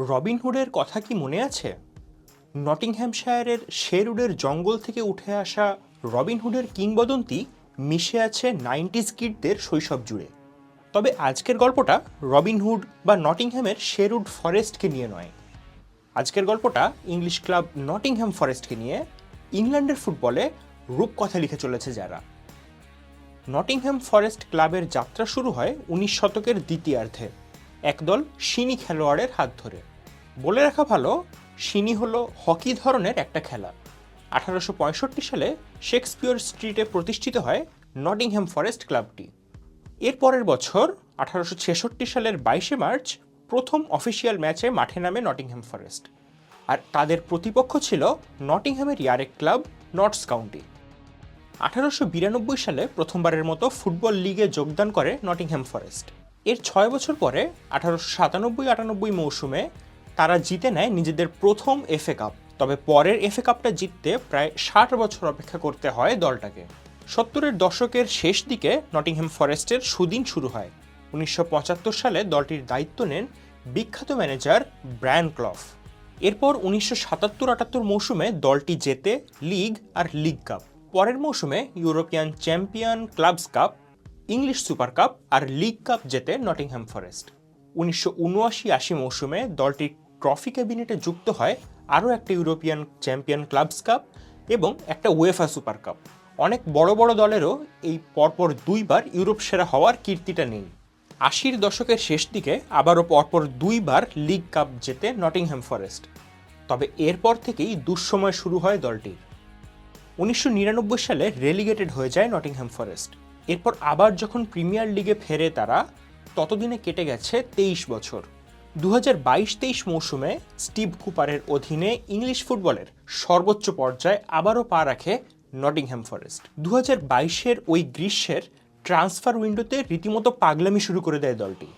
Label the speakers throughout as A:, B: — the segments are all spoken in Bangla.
A: রবিনহুডের কথা কি মনে আছে? নটিংহ্যামশায়ারের শেরুডের জঙ্গল থেকে উঠে আসা রবিনহুডের কিংবদন্তি মিশে আছে নাইনটিজ কিডদের শৈশব জুড়ে। তবে আজকের গল্পটা রবিনহুড বা নটিংহ্যামের শেরউড ফরেস্টকে নিয়ে নয়। আজকের গল্পটা ইংলিশ ক্লাব নটিংহ্যাম ফরেস্টকে নিয়ে ইংল্যান্ডের ফুটবলে রূপকথা লিখে চলেছে যারা। নটিংহ্যাম ফরেস্ট ক্লাবের যাত্রা শুরু হয় উনিশ শতকের দ্বিতীয়ার্ধে। একদল সিনি খেলোয়াড়ের হাত ধরে। বলে রাখা ভালো সিনি হলো হকি ধরনের একটা খেলা। আঠারোশো পঁয়ষট্টি সালে শেক্সপিয়র স্ট্রিটে প্রতিষ্ঠিত হয় নটিংহ্যাম ফরেস্ট ক্লাবটি। এর পরের বছর, আঠারোশো ছেষট্টি সালের বাইশে মার্চ, প্রথম অফিসিয়াল ম্যাচে মাঠে নামে নটিংহ্যাম ফরেস্ট। আর তাদের প্রতিপক্ষ ছিল নটিংহ্যামের ইয়ারেক ক্লাব নর্থস কাউন্টি। আঠারোশো বিরানব্বই সালে প্রথমবারের মতো ফুটবল লিগে যোগদান করে নটিংহ্যাম ফরেস্ট। এর ছয় বছর পরে, আঠারোশো সাতানব্বই আটানব্বই মৌসুমে তারা জিতে নেয় নিজেদের প্রথম এফএ কাপ তবে পরের এফএ কাপটা জিততে প্রায় ষাট বছর অপেক্ষা করতে হয় দলটাকে। সত্তরের দশকের শেষ দিকে নটিংহ্যাম ফরেস্টের সুদিন শুরু হয়। উনিশশো পঁচাত্তর সালে দলটির দায়িত্ব নেন বিখ্যাত ম্যানেজার ব্রায়ান ক্লফ। এরপর উনিশশো সাতাত্তর আটাত্তর মৌসুমে দলটি জেতে লিগ আর লিগ কাপ। পরের মৌসুমে European champion clubs cup, English super cup আর লিগ কাপ জেতে নটিংহ্যাম ফরেস্ট। উনিশশো উনআশি আশি মৌসুমে দলটির ট্রফি ক্যাবিনেটে যুক্ত হয় আরও একটা ইউরোপিয়ান চ্যাম্পিয়ন ক্লাবস কাপ এবং একটা ওয়েফা সুপার কাপ অনেক বড় বড় দলেরও এই পরপর দুইবার ইউরোপ সেরা হওয়ার কীর্তিটা নেই। আশির দশকের শেষ দিকে আবারও পরপর দুইবার লিগ কাপ জেতে নটিংহ্যাম ফরেস্ট তবে এরপর থেকেই দুঃসময় শুরু হয় দলটির। উনিশশো নিরানব্বই সালে রেলিগেটেড হয়ে যায় নটিংহ্যাম ফরেস্ট এরপর আবার যখন প্রিমিয়ার লিগে ফেরে তারা, ততদিনে কেটে গেছে তেইশ বছর। দু হাজার বাইশ তেইশ মৌসুমে স্টিভ কুপারের অধীনে ইংলিশ ফুটবলের সর্বোচ্চ পর্যায়ে আবারও পা রাখে নটিংহ্যাম ফরেস্ট। দু হাজার বাইশের ওই গ্রীষ্মের ট্রান্সফার উইন্ডোতে রীতিমতো পাগলামি শুরু করে দেয় দলটি।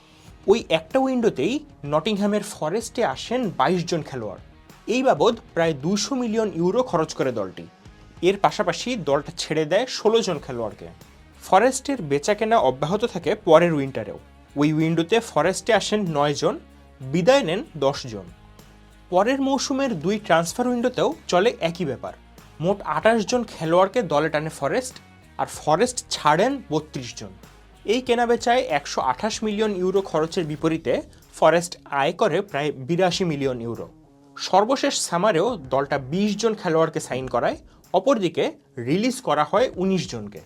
A: ওই একটা উইন্ডোতেই নটিংহ্যামের ফরেস্টে আসেন বাইশ জন খেলোয়াড়। এই বাবদ প্রায় দুশো মিলিয়ন ইউরো খরচ করে দলটি। এর পাশাপাশি দলটা ছেড়ে দেয় ষোলো জন খেলোয়াড়কে। ফরেস্টের বেচাকেনা অব্যাহত থাকে পরের উইন্টারেও। ওই উইন্ডোতে ফরেস্টে আসেন নয় জন বিদায় নেন জন। পরের মৌসুমের দুই ট্রান্সফার উইন্ডোতেও চলে একই ব্যাপার। মোট আঠাশ জন খেলোয়াড়কে দলে টানে ফরেস্ট আর ফরেস্ট ছাড়েন বত্রিশ জন। এই কেনাবেচায় একশো আঠাশ মিলিয়ন ইউরো খরচের বিপরীতে ফরেস্ট আয় করে প্রায় বিরাশি মিলিয়ন ইউরো। সর্বশেষ সামারেও দলটা বিশ জন খেলোয়াড়কে সাইন করায়, অপরদিকে রিলিজ করা হয় উনিশ জনকে।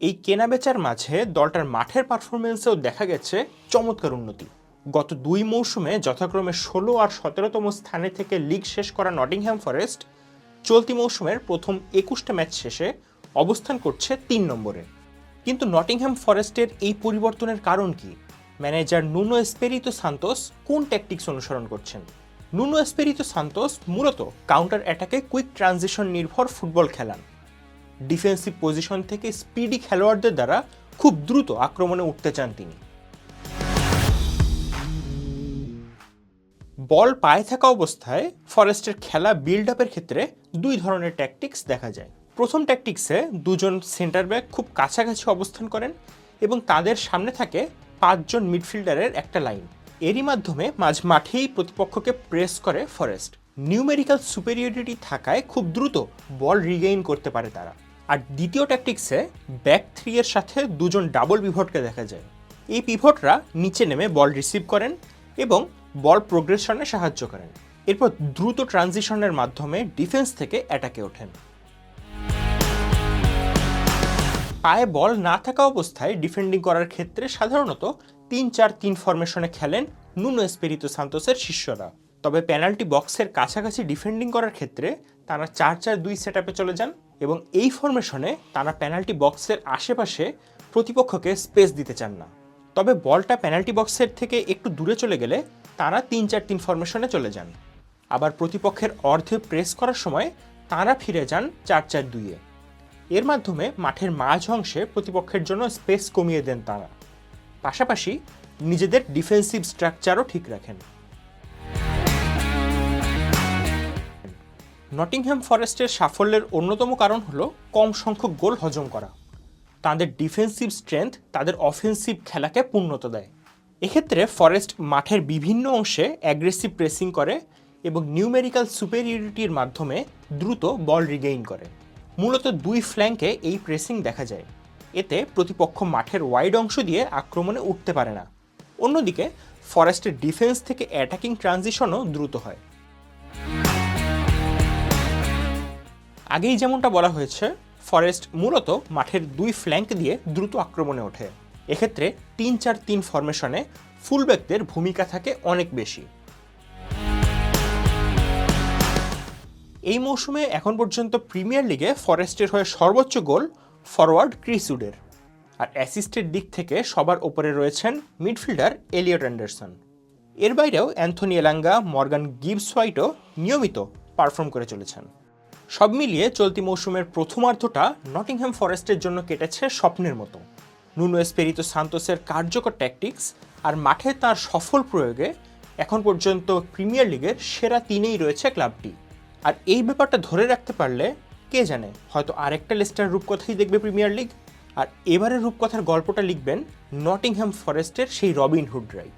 A: এই কেনাবেচার মাঝে দলটার মাঠের পারফরমেন্সেও দেখা গেছে চমৎকার উন্নতি। গত দুই মৌসুমে যথাক্রমে ষোলো আর সতেরোতম স্থানে থেকে লিগ শেষ করা নটিংহ্যাম ফরেস্ট চলতি মৌসুমের প্রথম একুশটা ম্যাচ শেষে অবস্থান করছে তিন নম্বরে। কিন্তু নটিংহ্যাম ফরেস্টের এই পরিবর্তনের কারণ কি? ম্যানেজার নুনো এসপেরিতো সান্তোস কোন ট্যাকটিক্স অনুসরণ করছেন? নুনো এসপেরিতো সান্তোস মূলত কাউন্টার অ্যাটাকে কুইক ট্রানজিশন নির্ভর ফুটবল খেলান। ডিফেন্সিভ পজিশন থেকে স্পিডি খেলোয়াড়দের দ্বারা খুব দ্রুত আক্রমণে উঠতে চান তিনি। বল পায়ে থাকা অবস্থায় ফরেস্টের খেলা বিল্ড আপের ক্ষেত্রে দুই ধরনের ট্যাকটিক্স দেখা যায়। প্রথম ট্যাকটিক্সে দুজন সেন্টার ব্যাক খুব কাছাকাছি অবস্থান করেন এবং তাদের সামনে থাকে পাঁচজন মিডফিল্ডারের একটা লাইন এরই মাধ্যমে মাঝ মাঠেই প্রতিপক্ষকে প্রেস করে ফরেস্ট নিউমেরিক্যাল সুপেরিয়রিটি থাকায় খুব দ্রুত বল রিগেইন করতে পারে তারা। আর দ্বিতীয় ট্যাকটিক্সে ব্যাক থ্রি এর সাথে দুজন ডাবল পিভটকে দেখা যায়। এই পিভটরা নিচে নেমে বল রিসিভ করেন এবং বল প্রোগ্রেশনে সাহায্য করেন। এরপর দ্রুত ট্রানজিশনের মাধ্যমে ডিফেন্স থেকে অ্যাটাকে ওঠেন। পায়ে বল না থাকা অবস্থায় ডিফেন্ডিং করার ক্ষেত্রে সাধারণত তিন চার তিন ফরমেশনে খেলেন নুনো এসপেরিতো সান্তোসের শিষ্যরা। তবে পেনাল্টি বক্সের কাছাকাছি ডিফেন্ডিং করার ক্ষেত্রে তারা চার চার দুই সেট চলে যান এবং এই ফরমেশনে তারা পেনাল্টি বক্সের আশেপাশে প্রতিপক্ষকে স্পেস দিতে চান না। তবে বলটা পেনাল্টি বক্সের থেকে একটু দূরে চলে গেলে তারা তিন চার তিন ফরমেশনে চলে যান। আবার প্রতিপক্ষের অর্ধে প্রেস করার সময় তারা ফিরে যান চার চার দুইয়ে এর মাধ্যমে মাঠের মাঝ অংশে প্রতিপক্ষের জন্য স্পেস কমিয়ে দেন তারা। পাশাপাশি নিজেদের ডিফেন্সিভ স্ট্রাকচারও ঠিক রাখেন। নটিংহ্যাম ফরেস্টের সাফল্যের অন্যতম কারণ হলো কম সংখ্যক গোল হজম করা। তাদের ডিফেন্সিভ স্ট্রেংথ তাদের অফেন্সিভ খেলাকে পূর্ণতা দেয়। এক্ষেত্রে ফরেস্ট মাঠের বিভিন্ন অংশে অ্যাগ্রেসিভ প্রেসিং করে এবং নিউমেরিক্যাল সুপেরিয়রিটির মাধ্যমে দ্রুত বল রিগেইন করে। মূলত দুই ফ্ল্যাঙ্কে এই প্রেসিং দেখা যায়। এতে প্রতিপক্ষ মাঠের ওয়াইড অংশ দিয়ে আক্রমণে উঠতে পারে না। অন্যদিকে ফরেস্টের ডিফেন্স থেকে অ্যাটাকিং ট্রানজিশনও দ্রুত হয়। আগেই যেমনটা বলা হয়েছে ফরেস্ট মূলত মাঠের দুই ফ্ল্যাঙ্ক দিয়ে দ্রুত আক্রমণে ওঠে। এক্ষেত্রে তিন চার তিন ফরমেশনে ফুলব্যাকদের ভূমিকা থাকে অনেক বেশি। এই মৌসুমে এখন পর্যন্ত প্রিমিয়ার লিগে ফরেস্টের হয়ে সর্বোচ্চ গোল ফরওয়ার্ড ক্রিসউডের আর অ্যাসিস্টের দিক থেকে সবার ওপরে রয়েছেন মিডফিল্ডার এলিয়ট অ্যান্ডারসন এর বাইরেও অ্যান্থনি এলাঙ্গা মর্গান গিবস হোয়াইটও নিয়মিত পারফর্ম করে চলেছেন। সব মিলিয়ে চলতি মৌসুমের প্রথমার্ধটা নটিংহ্যাম ফরেস্টের জন্য কেটেছে স্বপ্নের মতো। নুনো এসপেরিতো সান্তোসের কার্যকর ট্যাকটিক্স আর মাঠে তার সফল প্রয়োগে এখন পর্যন্ত প্রিমিয়ার লিগের সেরা তিনেই রয়েছে ক্লাবটি। আর এই ব্যাপারটা ধরে রাখতে পারলে কে জানে, হয়তো আরেকটা লিস্টার রূপকথাই দেখবে প্রিমিয়ার লিগ। আর এবারের রূপকথার গল্পটা লিখবেন নটিংহ্যাম ফরেস্টের সেই রবিন হুড রাই